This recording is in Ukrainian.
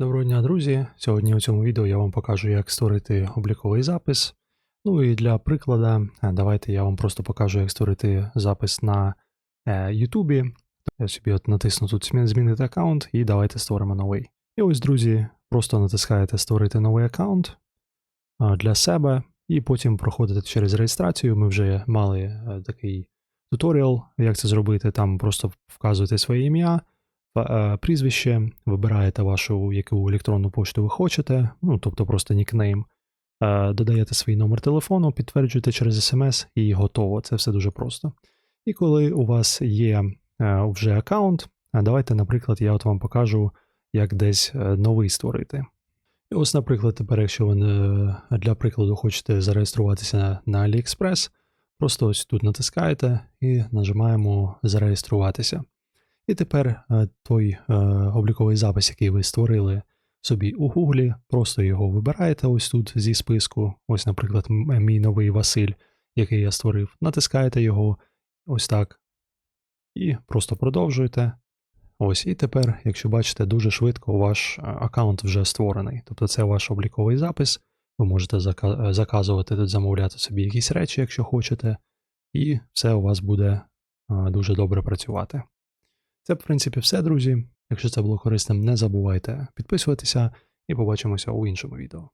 Доброго дня, друзі! Сьогодні у цьому відео я вам покажу, як створити обліковий запис. Ну і для прикладу, е, давайте я вам просто покажу, як створити запис на е, Ютубі. Я собі от натисну тут змінити аккаунт і давайте створимо новий. І ось, друзі, просто натискаєте створити новий аккаунт е, для себе, і потім проходите через реєстрацію. Ми вже мали такий туторіал, як це зробити. Там просто вказуєте своє ім'я, прізвище, вибираєте вашу яку електронну пошту ви хочете, ну тобто просто нікнейм. Е, Додаєте свій номер телефону, підтверджуєте через смс і готово. Це все дуже просто. І коли у вас є е, вже аккаунт, е, давайте, наприклад, я от вам покажу, як десь е, новий створити. І ось, наприклад, тепер, якщо ви е, для прикладу хочете зареєструватися на AliExpress, просто ось тут натискаєте і нажимаємо зареєструватися. І тепер е, той е, обліковий запис, який ви створили собі у Гуглі, просто його вибираєте ось тут зі списку. Ось, наприклад, мій новий Василь, який я створив. Натискаєте його ось так. І просто продовжуєте. Ось, і тепер, якщо бачите, дуже швидко ваш е, аккаунт вже створений. Тобто це ваш обліковий запис. Ви можете е, заказувати тут, замовляти собі якісь речі, якщо хочете, і все у вас буде е, дуже добре працювати. Це, в принципі, все, друзі. Якщо це було корисним, не забувайте підписуватися і побачимося у іншому відео.